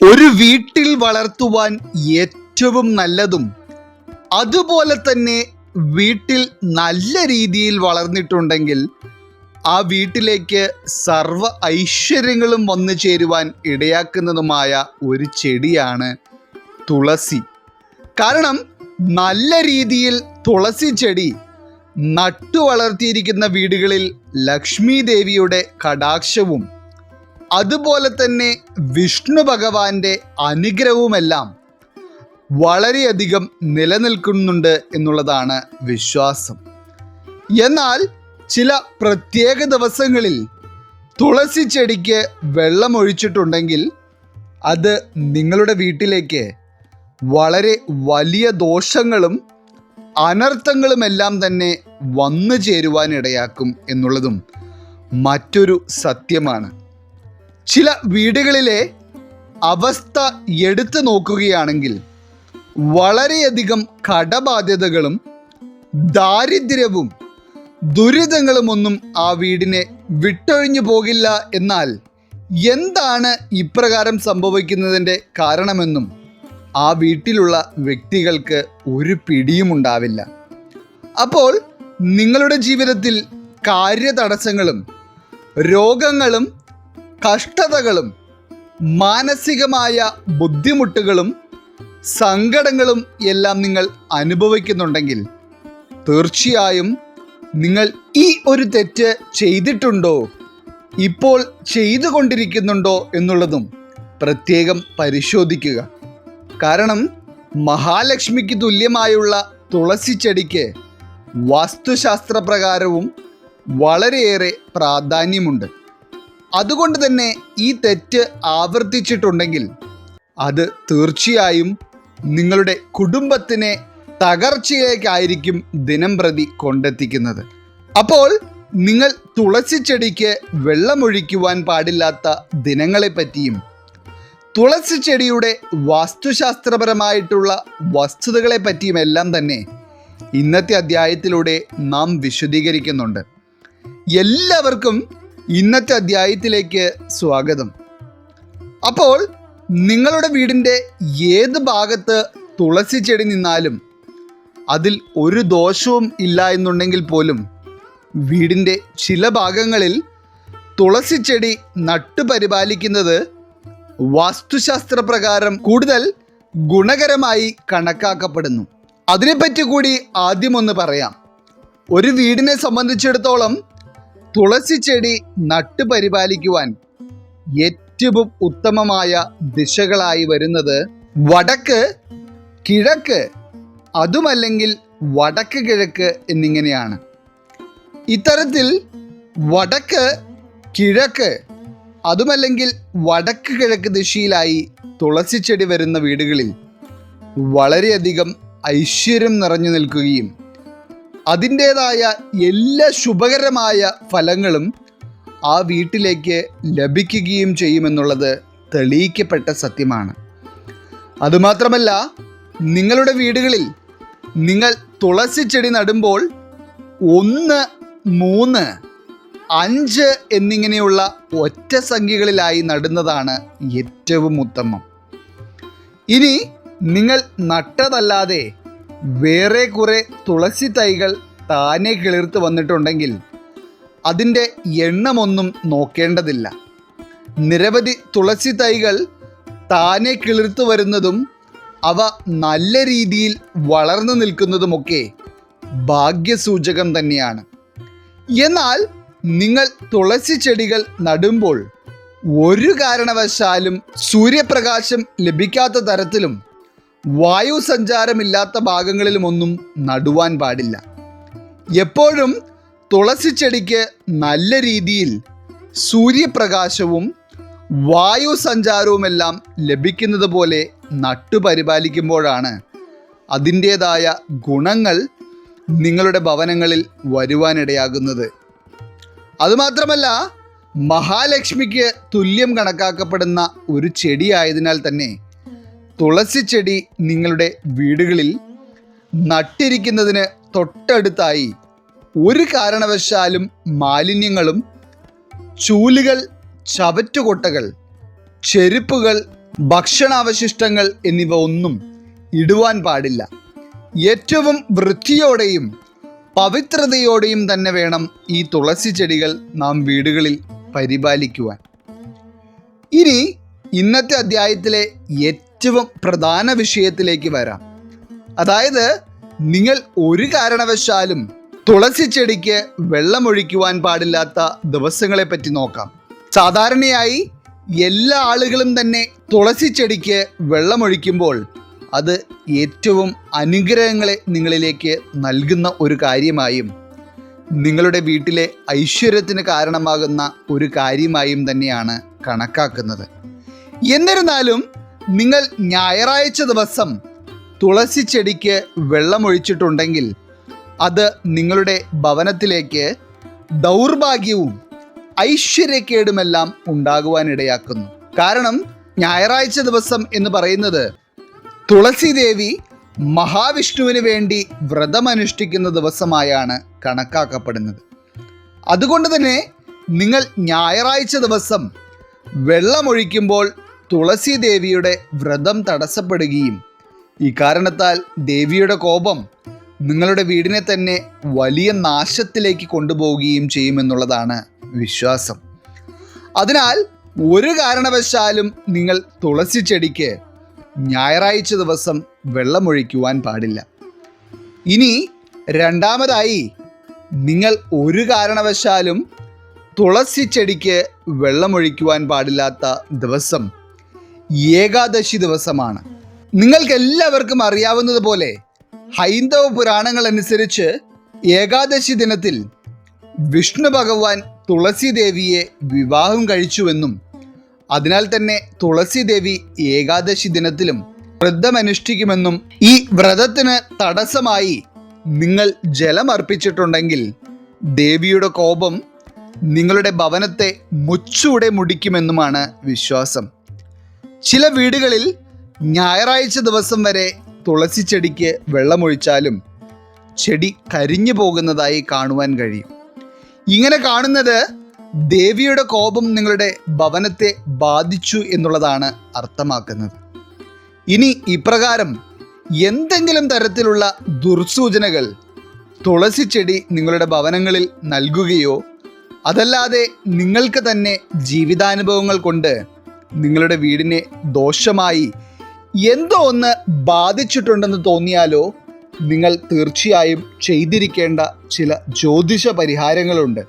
ഒരു വീട്ടിൽ വളർത്തുവാൻ ഏറ്റവും നല്ലതും അതുപോലെ തന്നെ വീട്ടിൽ നല്ല രീതിയിൽ വളർന്നിട്ടുണ്ടെങ്കിൽ ആ വീട്ടിലേക്ക് സർവ ഐശ്വര്യങ്ങളും വന്നു ചേരുവാൻ ഇടയാക്കുന്നതുമായ ഒരു ചെടിയാണ് തുളസി. കാരണം നല്ല രീതിയിൽ തുളസി ചെടി നട്ടു വളർത്തിയിരിക്കുന്ന വീടുകളിൽ ലക്ഷ്മി ദേവിയുടെ കടാക്ഷവും അതുപോലെ തന്നെ വിഷ്ണു ഭഗവാന്റെ അനുഗ്രഹവുമെല്ലാം വളരെയധികം നിലനിൽക്കുന്നുണ്ട് എന്നുള്ളതാണ് വിശ്വാസം. എന്നാൽ ചില പ്രത്യേക ദിവസങ്ങളിൽ തുളസി ചെടിക്ക് വെള്ളമൊഴിച്ചിട്ടുണ്ടെങ്കിൽ അത് നിങ്ങളുടെ വീട്ടിലേക്ക് വളരെ വലിയ ദോഷങ്ങളും അനർത്ഥങ്ങളുമെല്ലാം തന്നെ വന്നു ചേരുവാനിടയാക്കും എന്നുള്ളതും മറ്റൊരു സത്യമാണ്. ചില വീടുകളിലെ അവസ്ഥ എടുത്തു നോക്കുകയാണെങ്കിൽ വളരെയധികം കടബാധ്യതകളും ദാരിദ്ര്യവും ദുരിതങ്ങളുമൊന്നും ആ വീടിനെ വിട്ടൊഴിഞ്ഞു പോകില്ല എന്നാൽ എന്താണ് ഇപ്രകാരം സംഭവിക്കുന്നതിന്റെ കാരണമെന്നും ആ വീട്ടിലുള്ള വ്യക്തികൾക്ക് ഒരു പിടിയും ഉണ്ടാവില്ല അപ്പോൾ നിങ്ങളുടെ ജീവിതത്തിൽ കാര്യതടസ്സങ്ങളും രോഗങ്ങളും കഷ്ടതകളും മാനസികമായ ബുദ്ധിമുട്ടുകളും സങ്കടങ്ങളും എല്ലാം നിങ്ങൾ അനുഭവിക്കുന്നുണ്ടെങ്കിൽ തീർച്ചയായും നിങ്ങൾ ഈ ഒരു തെറ്റ് ചെയ്തിട്ടുണ്ടോ? ഇപ്പോൾ ചെയ്തുകൊണ്ടിരിക്കുന്നുണ്ടോ എന്നുള്ളതും പ്രത്യേകം പരിശോധിക്കുക. കാരണം മഹാലക്ഷ്മിക്ക് തുല്യമായുള്ള തുളസി ചെടിക്ക് വാസ്തുശാസ്ത്രപ്രകാരവും വളരെയേറെ പ്രാധാന്യമുണ്ട്. അതുകൊണ്ട് തന്നെ ഈ തെറ്റ് ആവർത്തിച്ചിട്ടുണ്ടെങ്കിൽ അത് തീർച്ചയായും നിങ്ങളുടെ കുടുംബത്തിനെ തകർച്ചയിലേക്കായിരിക്കും ദിനം പ്രതി കൊണ്ടെത്തിക്കുന്നത്. അപ്പോൾ നിങ്ങൾ തുളസി ചെടിക്ക് വെള്ളമൊഴിക്കുവാൻ പാടില്ലാത്ത ദിനങ്ങളെപ്പറ്റിയും തുളസി ചെടിയുടെ വാസ്തുശാസ്ത്രപരമായിട്ടുള്ള വസ്തുതകളെ പറ്റിയുമെല്ലാം തന്നെ ഇന്നത്തെ അധ്യായത്തിലൂടെ നാം വിശദീകരിക്കുന്നുണ്ട്. എല്ലാവർക്കും ഇന്നത്തെ അധ്യായത്തിലേക്ക് സ്വാഗതം. അപ്പോൾ നിങ്ങളുടെ വീടിന്റെ ഏത് ഭാഗത്ത് തുളസി ചെടി നിന്നാലും അതിൽ ഒരു ദോഷവും ഇല്ല എന്നുണ്ടെങ്കിൽ പോലും വീടിന്റെ ചില ഭാഗങ്ങളിൽ തുളസി ചെടി നട്ടുപരിപാലിക്കുന്നത് വാസ്തുശാസ്ത്രപ്രകാരം കൂടുതൽ ഗുണകരമായി കണക്കാക്കപ്പെടുന്നു. അതിനെപ്പറ്റി കൂടി ആദ്യമൊന്ന് പറയാം. ഒരു വീടിനെ സംബന്ധിച്ചിടത്തോളം തുളസി ചെടി നട്ടു നട്ടുപരിപാലിക്കുവാൻ ഏറ്റവും ഉത്തമമായ ദിശകളായി വരുന്നത് വടക്ക് കിഴക്ക് അതുമല്ലെങ്കിൽ വടക്ക് കിഴക്ക് എന്നിങ്ങനെയാണ്. ഇത്തരത്തിൽ വടക്ക് കിഴക്ക് അതുമല്ലെങ്കിൽ വടക്ക് കിഴക്ക് ദിശയിലായി തുളസി ചെടി വരുന്ന വീടുകളിൽ വളരെയധികം ഐശ്വര്യം നിറഞ്ഞു നിൽക്കുകയും അതിന്റേതായ എല്ലാ ശുഭകരമായ ഫലങ്ങളും ആ വീട്ടിലേക്ക് ലഭിക്കുകയും ചെയ്യുമെന്നുള്ളത് തെളിയിക്കപ്പെട്ട സത്യമാണ്. അതുമാത്രമല്ല നിങ്ങളുടെ വീടുകളിൽ നിങ്ങൾ തുളസി ചെടി നടുമ്പോൾ ഒന്ന് മൂന്ന് അഞ്ച് എന്നിങ്ങനെയുള്ള ഒറ്റ സംഖ്യകളിലായി നടുന്നതാണ് ഏറ്റവും ഉത്തമം. ഇനി നിങ്ങൾ നട്ടതല്ലാതെ വേറെ കുറെ തുളസി തൈകൾ താനെ കിളിർത്ത് വന്നിട്ടുണ്ടെങ്കിൽ അതിന്റെ എണ്ണമൊന്നും നോക്കേണ്ടതില്ല. നിരവധി തുളസി തൈകൾ താനെ കിളിർത്ത് വരുന്നതും അവ നല്ല രീതിയിൽ വളർന്നു നിൽക്കുന്നതുമൊക്കെ ഭാഗ്യസൂചകം തന്നെയാണ്. എന്നാൽ നിങ്ങൾ തുളസി ചെടികൾ നടുമ്പോൾ ഒരു കാരണവശാലും സൂര്യപ്രകാശം ലഭിക്കാത്ത തരത്തിലും വായു സഞ്ചാരമില്ലാത്ത ഭാഗങ്ങളിലുമൊന്നും നടുവാൻ പാടില്ല. എപ്പോഴും തുളസി ചെടിക്ക് നല്ല രീതിയിൽ സൂര്യപ്രകാശവും വായു സഞ്ചാരവുമെല്ലാം ലഭിക്കുന്നത് പോലെ നട്ടുപരിപാലിക്കുമ്പോഴാണ് അതിന്റേതായ ഗുണങ്ങൾ നിങ്ങളുടെ ഭവനങ്ങളിൽ വരുവാനിടയാകുന്നത്. അതുമാത്രമല്ല മഹാലക്ഷ്മിക്ക് തുല്യം കണക്കാക്കപ്പെടുന്ന ഒരു ചെടിയായതിനാൽ തന്നെ തുളസി ചെടി നിങ്ങളുടെ വീടുകളിൽ നട്ടിരിക്കുന്നതിന് തൊട്ടടുത്തായി ഒരു കാരണവശാലും മാലിന്യങ്ങളും ചൂലുകൾ ചവറ്റുകൊട്ടകൾ ചെരുപ്പുകൾ ഭക്ഷണാവശിഷ്ടങ്ങൾ എന്നിവ ഒന്നും ഇടുവാൻ പാടില്ല. ഏറ്റവും വൃത്തിയോടെയും പവിത്രതയോടെയും തന്നെ വേണം ഈ തുളസി ചെടികൾ നാം വീടുകളിൽ പരിപാലിക്കുവാൻ. ഇനി ഇന്നത്തെ അധ്യായത്തിലെ ഏറ്റവും പ്രധാന വിഷയത്തിലേക്ക് വരാം. അതായത് നിങ്ങൾ ഒരു കാരണവശാലും തുളസി ചെടിക്ക് വെള്ളമൊഴിക്കുവാൻ പാടില്ലാത്ത ദിവസങ്ങളെ പറ്റി നോക്കാം. സാധാരണയായി എല്ലാ ആളുകളും തന്നെ തുളസി ചെടിക്ക് വെള്ളമൊഴിക്കുമ്പോൾ അത് ഏറ്റവും അനുഗ്രഹങ്ങളെ നിങ്ങളിലേക്ക് നൽകുന്ന ഒരു കാര്യമായും നിങ്ങളുടെ വീട്ടിലെ ഐശ്വര്യത്തിന് കാരണമാകുന്ന ഒരു കാര്യമായും തന്നെയാണ് കണക്കാക്കുന്നത്. എന്നിരുന്നാലും നിങ്ങൾ ഞായറാഴ്ച ദിവസം തുളസി ചെടിക്ക് വെള്ളമൊഴിച്ചിട്ടുണ്ടെങ്കിൽ അത് നിങ്ങളുടെ ഭവനത്തിലേക്ക് ദൗർഭാഗ്യവും ഐശ്വര്യക്കേടുമെല്ലാം ഉണ്ടാകുവാനിടയാക്കുന്നു. കാരണം ഞായറാഴ്ച ദിവസം എന്ന് പറയുന്നത് തുളസി ദേവി മഹാവിഷ്ണുവിന് വേണ്ടി വ്രതമനുഷ്ഠിക്കുന്ന ദിവസമായാണ് കണക്കാക്കപ്പെടുന്നത്. അതുകൊണ്ട് തന്നെ നിങ്ങൾ ഞായറാഴ്ച ദിവസം വെള്ളമൊഴിക്കുമ്പോൾ തുളസി ദേവിയുടെ വ്രതം തടസ്സപ്പെടുകയും ഈ കാരണത്താൽ ദേവിയുടെ കോപം നിങ്ങളുടെ വീടിനെ തന്നെ വലിയ നാശത്തിലേക്ക് കൊണ്ടുപോവുകയും ചെയ്യുമെന്നുള്ളതാണ് വിശ്വാസം. അതിനാൽ ഒരു കാരണവശാലും നിങ്ങൾ തുളസി ചെടിക്ക് ഞായറാഴ്ച ദിവസം വെള്ളമൊഴിക്കുവാൻ പാടില്ല. ഇനി രണ്ടാമതായി നിങ്ങൾ ഒരു കാരണവശാലും തുളസി ചെടിക്ക് വെള്ളമൊഴിക്കുവാൻ പാടില്ലാത്ത ദിവസം ഏകാദശി ദിവസമാണ്. നിങ്ങൾക്ക് എല്ലാവർക്കും അറിയാവുന്നതുപോലെ ഹൈന്ദവ പുരാണങ്ങൾ അനുസരിച്ച് ഏകാദശി ദിനത്തിൽ വിഷ്ണു ഭഗവാൻ തുളസി ദേവിയെ വിവാഹം കഴിച്ചുവെന്നും അതിനാൽ തന്നെ തുളസി ദേവി ഏകാദശി ദിനത്തിലും വ്രതമനുഷ്ഠിക്കുമെന്നും ഈ വ്രതത്തിന് തടസ്സമായി നിങ്ങൾ ജലം അർപ്പിച്ചിട്ടുണ്ടെങ്കിൽ ദേവിയുടെ കോപം നിങ്ങളുടെ ഭവനത്തെ മുച്ചൂടെ മുടിക്കുമെന്നുമാണ് വിശ്വാസം. ചില വീടുകളിൽ ഞായറാഴ്ച ദിവസം വരെ തുളസി ചെടിക്ക് വെള്ളമൊഴിച്ചാലും ചെടി കരിഞ്ഞു പോകുന്നതായി കാണുവാൻ കഴിയും. ഇങ്ങനെ കാണുന്നത് ദേവിയുടെ കോപം നിങ്ങളുടെ ഭവനത്തെ ബാധിച്ചു എന്നുള്ളതാണ് അർത്ഥമാക്കുന്നത്. ഇനി ഇപ്രകാരം എന്തെങ്കിലും തരത്തിലുള്ള ദുർസൂചനകൾ തുളസി ചെടി നിങ്ങളുടെ ഭവനങ്ങളിൽ നൽകുകയോ അതല്ലാതെ നിങ്ങൾക്ക് തന്നെ ജീവിതാനുഭവങ്ങൾ കൊണ്ട് നിങ്ങളുടെ വീടിനെ ദോഷമായി എന്തോ ഒന്ന് ബാധിച്ചിട്ടുണ്ടെന്ന് തോന്നിയാലോ നിങ്ങൾ തീർച്ചയായും ചെയ്തിരിക്കേണ്ട ചില ജ്യോതിഷ പരിഹാരങ്ങളുണ്ട്.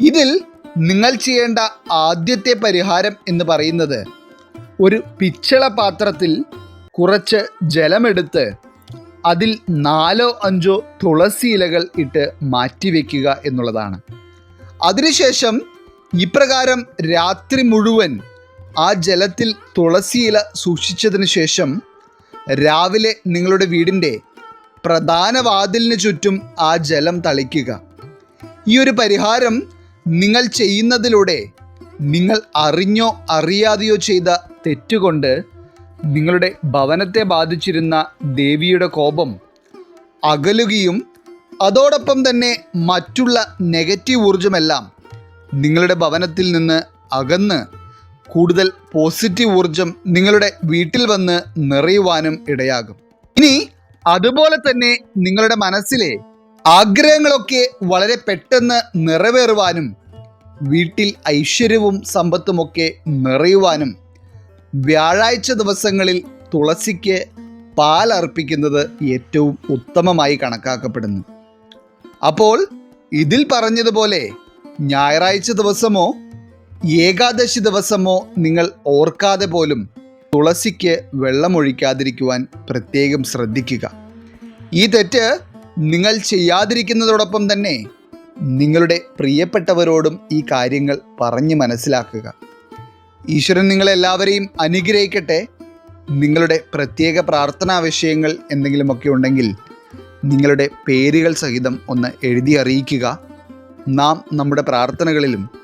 ഇതിൽ നിങ്ങൾ ചെയ്യേണ്ട ആദ്യത്തെ പരിഹാരം എന്ന് പറയുന്നത് ഒരു പിച്ചള പാത്രത്തിൽ കുറച്ച് ജലമെടുത്ത് അതിൽ നാലോ അഞ്ചോ തുളസി ഇലകൾ ഇട്ട് മാറ്റിവെക്കുക എന്നുള്ളതാണ്. അതിനുശേഷം ഇപ്രകാരം രാത്രി മുഴുവൻ ആ ജലത്തിൽ തുളസി ഇല സൂക്ഷിച്ചതിന് ശേഷം രാവിലെ നിങ്ങളുടെ വീടിന്റെ പ്രധാന വാതിലിന് ചുറ്റും ആ ജലം തളിക്കുക. ഈ ഒരു പരിഹാരം നിങ്ങൾ ചെയ്യുന്നതിലൂടെ നിങ്ങൾ അറിഞ്ഞോ അറിയാതെയോ ചെയ്ത തെറ്റുകൊണ്ട് നിങ്ങളുടെ ഭവനത്തെ ബാധിച്ചിരുന്ന ദേവിയുടെ കോപം അകലുകയും അതോടൊപ്പം തന്നെ മറ്റുള്ള നെഗറ്റീവ് ഊർജമെല്ലാം നിങ്ങളുടെ ഭവനത്തിൽ നിന്ന് അകന്ന് കൂടുതൽ പോസിറ്റീവ് ഊർജം നിങ്ങളുടെ വീട്ടിൽ വന്ന് നിറയുവാനും ഇടയാകും. ഇനി അതുപോലെ തന്നെ നിങ്ങളുടെ മനസ്സിലെ ആഗ്രഹങ്ങളൊക്കെ വളരെ പെട്ടെന്ന് നിറവേറുവാനും വീട്ടിൽ ഐശ്വര്യവും സമ്പത്തുമൊക്കെ നിറയുവാനും വ്യാഴാഴ്ച ദിവസങ്ങളിൽ തുളസിക്ക് പാൽ അർപ്പിക്കുന്നത് ഏറ്റവും ഉത്തമമായി കണക്കാക്കപ്പെടുന്നു. അപ്പോൾ ഇതിൽ പറഞ്ഞതുപോലെ ഞായറാഴ്ച ദിവസമോ ഏകാദശി ദിവസമോ നിങ്ങൾ ഓർക്കാതെ പോലും തുളസിക്ക് വെള്ളമൊഴിക്കാതിരിക്കുവാൻ പ്രത്യേകം ശ്രദ്ധിക്കുക. ഈ തെറ്റ് നിങ്ങൾ ചെയ്യാതിരിക്കുന്നതോടൊപ്പം തന്നെ നിങ്ങളുടെ പ്രിയപ്പെട്ടവരോടും ഈ കാര്യങ്ങൾ പറഞ്ഞ് മനസ്സിലാക്കുക. ഈശ്വരൻ നിങ്ങളെല്ലാവരെയും അനുഗ്രഹിക്കട്ടെ. നിങ്ങളുടെ പ്രത്യേക പ്രാർത്ഥനാ വിഷയങ്ങൾ എന്തെങ്കിലുമൊക്കെ ഉണ്ടെങ്കിൽ നിങ്ങളുടെ പേരുകൾ സഹിതം ഒന്ന് എഴുതി അറിയിക്കുക. നാം നമ്മുടെ പ്രാർത്ഥനകളിലും